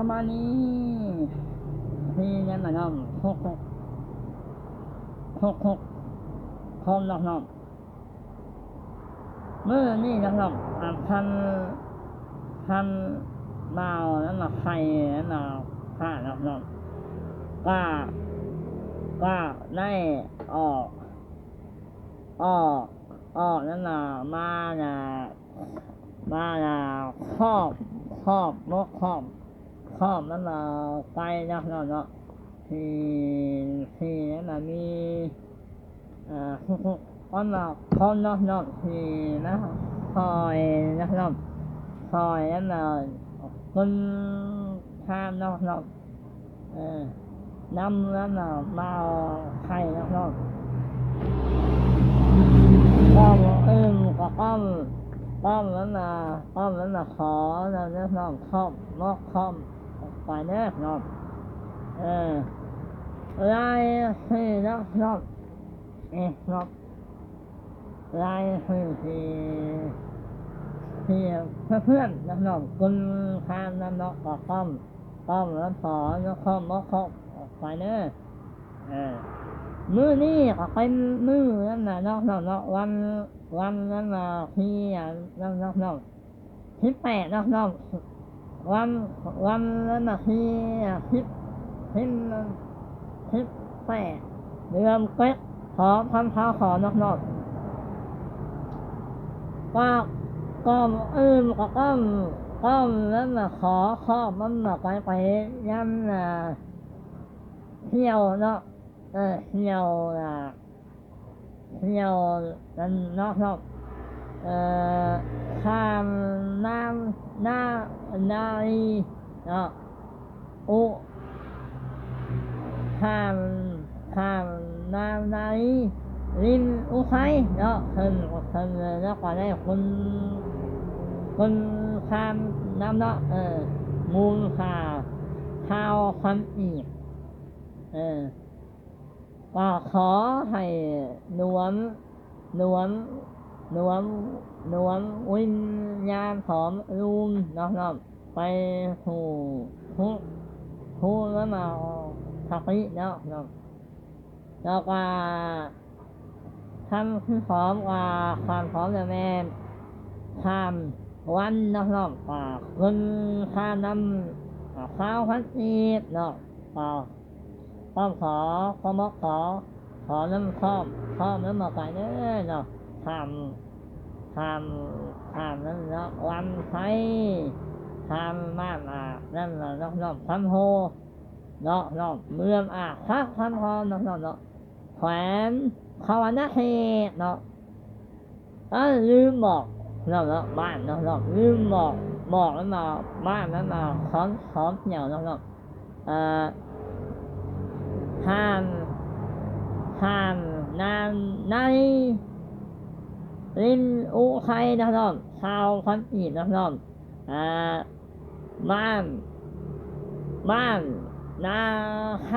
ประมาณนี้ที่นั่นนะน้องหกหกหกหกพร้อมน้องน้องเมื่อนี่น้องน้องอ่าพันพันดาวนั่นน่ะไข่นั่นน่ะผ้าน้องน้องก็ก็ได้ออกออกออกนั่นน่ะมาน่ะมาน่ะครอบครอบนกครอบ ครอบนั่นเราไปนาะเนาะเนาะที่ที่มันมีอ่าคนมาคนเนาะเนาะที่นะคอยนาะเนาะคอยนั่นน่ะคนข้ามเนาะเนาะเออนำนั่นเระมาให้เนาะเนาะก็เอิ่มก็อ้อมป้อมแล้วนะป้อมแล้วนะขอนะนะน้องคอมนอกครอบ không phải nữa nó ờ lại thì nó nó eh nó ลายคือที่ที่เพื่อนๆน้องๆคุณทานน้ำนกก็ต้อมต้อมแล้วสอนแล้วข้อมแล้วข้อมไปเนอะเออมือนี่ก็เป็นมือนั่นน่ะน้อกนอกนอกวันวันนั้นน่ะที่อะนอกนอกนอกที่แปดน้อกนอก วันวันนั้นน่ะที่อะที่ที่ที่แปดเดือนเป๊ะขอพันเท้าขอนอกนอกก็ก็เออก็ก็ก็แล้วมาขอขอมันมาไปไปยันน่ะเที่ยวเนาะเออเที่ยวนะเที่ยวนั่นนาะเนอ่อ ข้ามน้ำน้านาลีเนาะอุข้ามข้ามน้ำนาลีริมอุไคเนาะเพิ่นเพิ่นแล้วก็ได้คนคนข้ามน้ำเนาะเออมูลค่าข้าวความอีกเออก็ขอให้หนวมหนวม นวมนวมวิญญาณของลุงนาะเนาะไปหูหูหูแล้วมาทักนี้เนาะเนาะแล้วก็ทำคือพร้อมว่าความพร้อมจะแม่ทำวันนาะเนาะป่าคนข้านำข้าวพันจีบเนาะป่าข้อมขอข้อมกขอขอน้ำข้อมข้อมน้ำมาไก่เด้อเนาะ ทำทำทำนั่นเนาะวันไทยทำมากอะนั่นเนาะนาะเนาะทำโฮนาะเนาะเมืองอะคักทำโฮเนาะเนาะเนาะแขวนภาวนาเฮนาะเออลืมบอกนาะเนาะบ้านนาะเนาะลืมบอกบอกแล้วมาบ้านแล้วมาค้อนค้อนเหนียวนาะเนาะเอ่อห้ามห้ามนานใน ริมอุไคนะเนาะชาวพันอีเนะเนาะอ่าบ้าน บ้าน นาค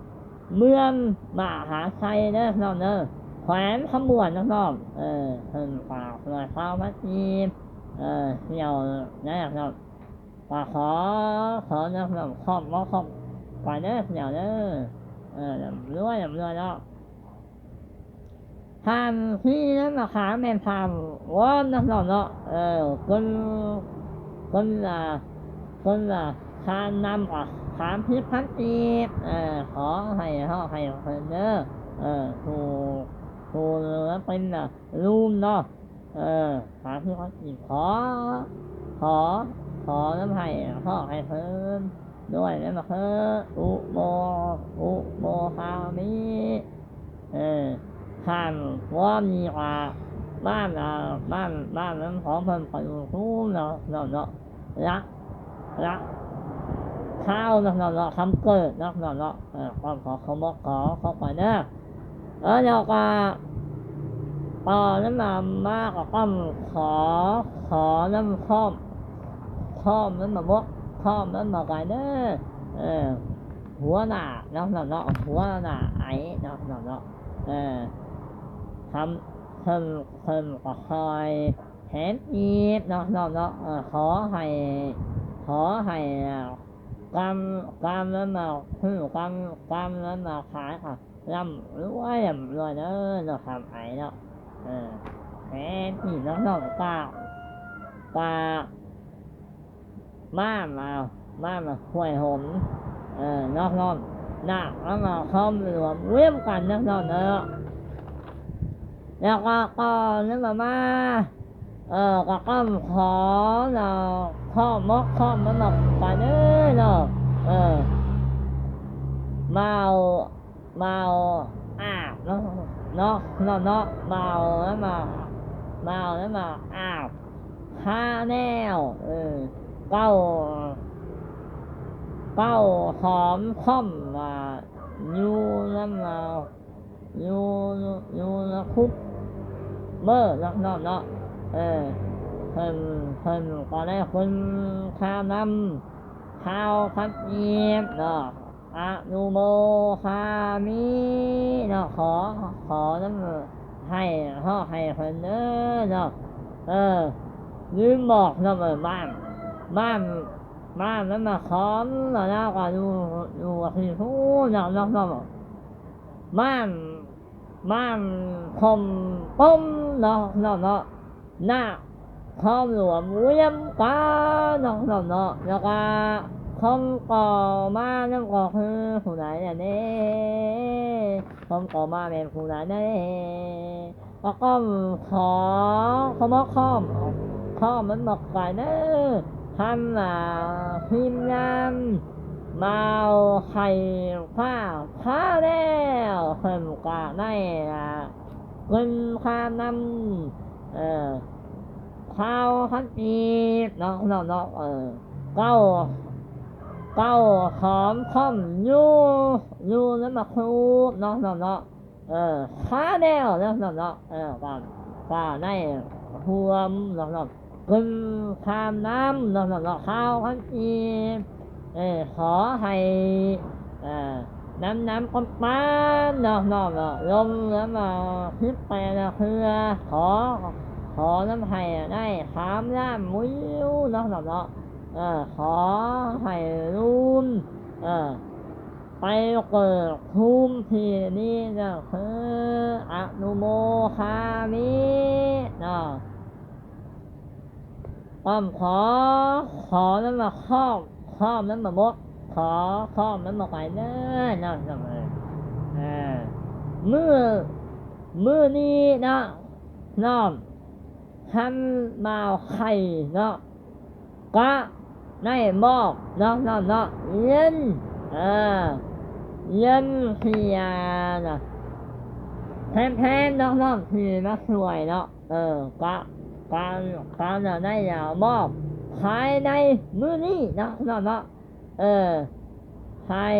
ำเมืองมหาชัยเด้อน้องเด้อแขวนขมวนน้องน้องเออเพิ่นฝากหน่วยข้าวมัดยีเออเที่ยวนะน้องฝากขอขอน้องน้องขอบขอบไปเด้อเที่ยวเด้อเออรวยรวยแม่นทานว อนน้องน้องเนาะเออคนคนอ่าคนอ่าทานนำอะถามพิพัฒน์อีกเออขอให้เขาให้เพิ่นเด้อเออถูกถูกแล้วเป็นอะรูมเนาะเออถามพิพัฒน์อีกขอขอขอน้ำให้พ่อให้เพิ่นด้วยแล้วมาเพิ่นอุโมอุโมคามิเออ ข้ามว่ามีว่าบ้านอะบ้านบ้านนั้นของเพิ่นไปอยู่ทุ่งเนาะเนาะเนาะรักรักข้าวเนาะเนาะเนาะคำเกิดเนาะเนาะเนาะเออความขอเขาบอกขอเขาไปเนาะเออเดี๋ยวก็ต่อน้ำมามากก็ต้องขอขอน้ำข้อมข้อมน้ำมาบกข้อมน้ำมาไก่เด้อเออหัวหน้าเนาะเนาะเนาะหัวหน้าไอ้เนาะเนาะเนาะเออ ทำเพิ่มเพิ่มก็คอยแถมอีกเนาะเนาะเนาะขอให้ขอให้กำกำแล้วมาคือกำกำแล้วมาขายค่ะร่ำรวยร่ำรวยเด้อเนาะทำไอ้เนาะเออแหมนี่น้องๆกาปลาม่ามาม่ามาห่วยหมเออนอกนอกหนักแล้วมาเข้อมรวมเวียมกันนอกนอกเนอะ แล้วก็ก็นั่นมามาเออก็ก็ขอเนาะข้อมกข้อมันมาไปเด้อเนาะเออเมาเมาอ้าวเนาะเนาะเนาะเนาะเมาแล้วมาเมาแล้วมาอ้าวห้าแนวเออเก้าเก้าหอมค่อมมายูน้ำมายูยูนะคุป เบอร์นักนอกเนาะเออเพิ่นเพิ่นก็ได้คนข้ามนำข้าวคัดเยียบเนาะอะนูโมคามิเนาะขอขอน้ำให้ห่อให้เพิ่นเด้อเนาะเออลืมบอกนะเออบ้านบ้านบ้านนั้นมาค้อมแล้วนะก็ดูดูที่ทูนักนักนักบ้านบ้าน คมป้มเนาะเนาะเนาะหน้าคอมหลวมเวียมกาเนาะเนาะเนาะแล้วก็คมก่อมานั่นก็คือผู้ไหนเนี่ยเน่คมก่อมาเป็นผู้ไหนเนี่ยแล้วก็ขอขอมอคอมข้อมมันบอกก่อนเนอะทำมาพิมพ์นำมาเอาไข่ข้าวข้าแล้วเพิ่มกะได้ละเงินค่านำเออข้าวคันอีเนาะเนาะเนาะเออเก้าเก้าหอมค่อมยูยูแล้วมาครูเนาะเนาะเนาะเออข้าแล้วเนาะเนาะเนาะเออก่อนก่อนได้รวมเนาะเนาะกึนข้ามน้ำเนาะเนาะเนาะข้าวพันอี เออขอให้อ่อน้ำน้ำก้นป้านเนาะเนาะเนาะลมแล้วมาพลิกไปนะคือขอ ขอน้ำให้ได้ขามน้ำมุ้ยเนาะเนาะเนาะเออขอให้รุ่นเออไปเกิดภูมิที่นี่นะคืออนุโมคามิเนาะป้อมขอขอนั้นมาครอบ ครอบนั้นมามดขอครอบนั้นมาไปเน้อนั่นนั่นเลยอ่าเมื่อเมื่อนี้นะน้อมทำมาไข่เนาะก็ได้บอกเนาะเนาะเนาะเย็นอ่าเย็นเพียนะแทนๆเนาะเนาะที่มาสวยเนาะเออก็การการจะได้อย่ามอบ ภายในมือนี้นะเนาะเนาะเออภาย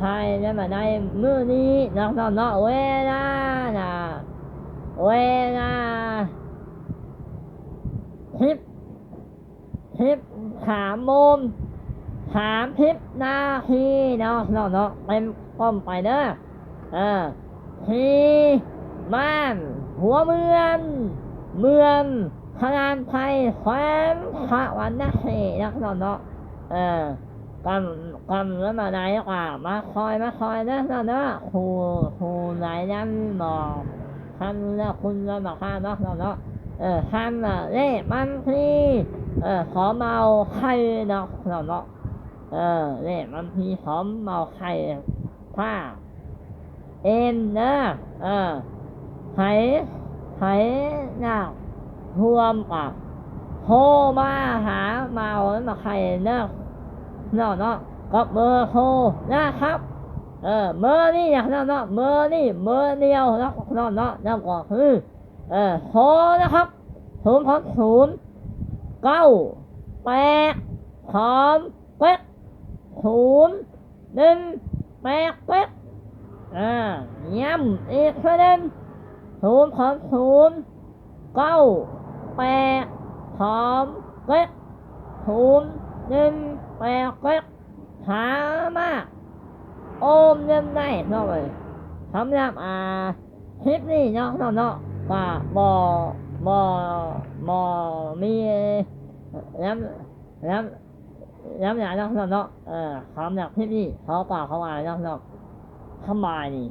ภายในมาในมือนี้นะเนาะเนาะเวลานะเวลาทิปทิปสามโมงสามทิปนาทีเนาะเนาะเนาะเต็มป้อมไปเด้อเออที่บ้านหัวเมืองเมือง พนานไทยแคว้นพระวันนะเฮนักเนาะเนาะเออกำกำแล้วมาไหนกว่ามาคอยมาคอยนะเนะเนาะครูครูไหนนั่นบอกทำแล้วคุณแล้วมาข้าเนาะเนาะเนาะเออทำอะเล่มันพี่เออขอเมาไข่เนาะเนาะเนาะเออเล่มันพี่ขอเมาไข่ผ้าเอ็นเนอะเออไหไหหนัก รวมกับโทรมาหาเมาแล้วมาใครเนาะเนาะเนาะกับเบอร์โทรนะครับ เออเบอร์นี่อย่างเนาะเนาะเบอร์นี่เบอร์เดียวเนาะเนาะเนาะนั่นก็คือเออโทรนะครับศูนย์ครับศูนย์เก้าแปดสามแปดศูนย์หนึ่งแปดแปดอ่าย้ำอีกครั้งหนึ่งศูนย์ครับศูนย์เก้า แปดสามเก็ดศูนย์หนึ่งแปดเก็ดหามาโอมเงินได้เนาะเลยสำหรับอ่าคลิปนี้เนาะเนาะเนาะว่าบอบอบอมีน้ำน้ำย้ำอย่างนั้นเนาะเออคำจากที่นี่เขาป่าเขามาเนาะเนาะทำไมนี่